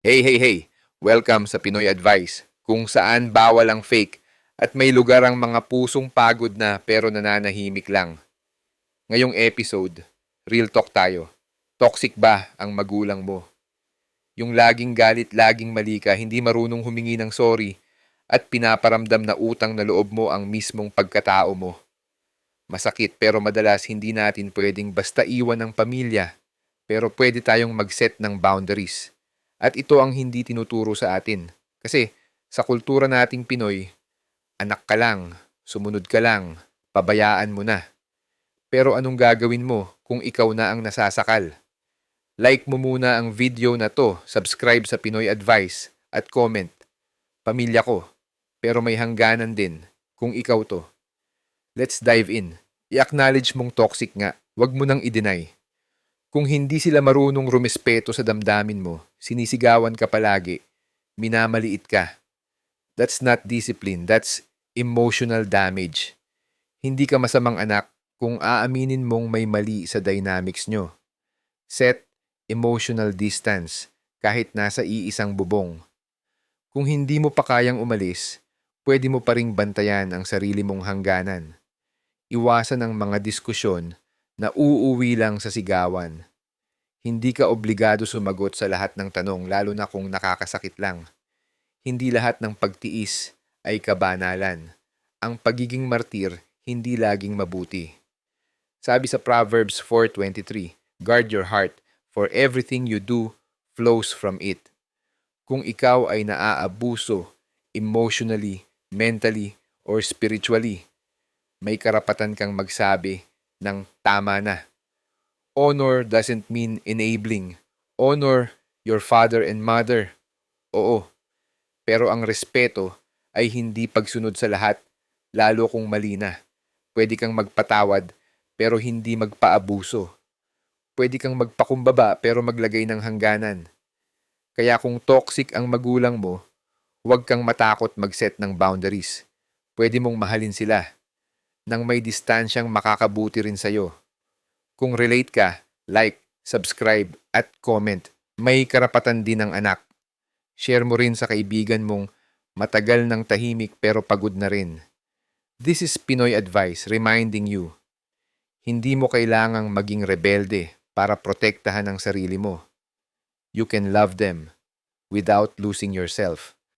Hey, hey, hey! Welcome sa Pinoy Advice, kung saan bawal ang fake at may lugar ang mga pusong pagod na pero nananahimik lang. Ngayong episode, real talk tayo. Toxic ba ang magulang mo? Yung laging galit, laging mali ka, hindi marunong humingi ng sorry at pinaparamdam na utang na loob mo ang mismong pagkatao mo. Masakit pero madalas hindi natin pwedeng basta iwan ng pamilya pero pwede tayong mag-set ng boundaries. At ito ang hindi tinuturo sa atin. Kasi sa kultura nating Pinoy, anak ka lang, sumunod ka lang, pabayaan mo na. Pero anong gagawin mo kung ikaw na ang nasasakal? Like mo muna ang video na to, subscribe sa Pinoy Advice, at comment. Pamilya ko, pero may hangganan din kung ikaw to. Let's dive in. I-acknowledge mong toxic nga, wag mo nang i-deny. Kung hindi sila marunong rumespeto sa damdamin mo, sinisigawan ka palagi, minamaliit ka. That's not discipline, that's emotional damage. Hindi ka masamang anak kung aaminin mong may mali sa dynamics nyo. Set emotional distance kahit nasa iisang bubong. Kung hindi mo pa kayang umalis, pwede mo pa ring bantayan ang sarili mong hangganan. Iwasan ang mga diskusyon na uuwi lang sa sigawan. Hindi ka obligado sumagot sa lahat ng tanong lalo na kung nakakasakit lang. Hindi lahat ng pagtiis ay kabanalan. Ang pagiging martir hindi laging mabuti. Sabi sa Proverbs 4.23, Guard your heart, for everything you do flows from it. Kung ikaw ay naaabuso emotionally, mentally, or spiritually, may karapatan kang magsabi ng tama na. Honor doesn't mean enabling. Honor your father and mother. Oo. Pero ang respeto ay hindi pagsunod sa lahat, lalo kung mali na. Pwede kang magpatawad, pero hindi magpaabuso. Pwede kang magpakumbaba, pero maglagay ng hangganan. Kaya kung toxic ang magulang mo, huwag kang matakot mag-set ng boundaries. Pwede mong mahalin sila nang may distansyang makakabuti rin sa'yo. Kung relate ka, like, subscribe, at comment. May karapatan din ng anak. Share mo rin sa kaibigan mong matagal ng tahimik pero pagod na rin. This is Pinoy Advice reminding you, hindi mo kailangang maging rebelde para protektahan ang sarili mo. You can love them without losing yourself.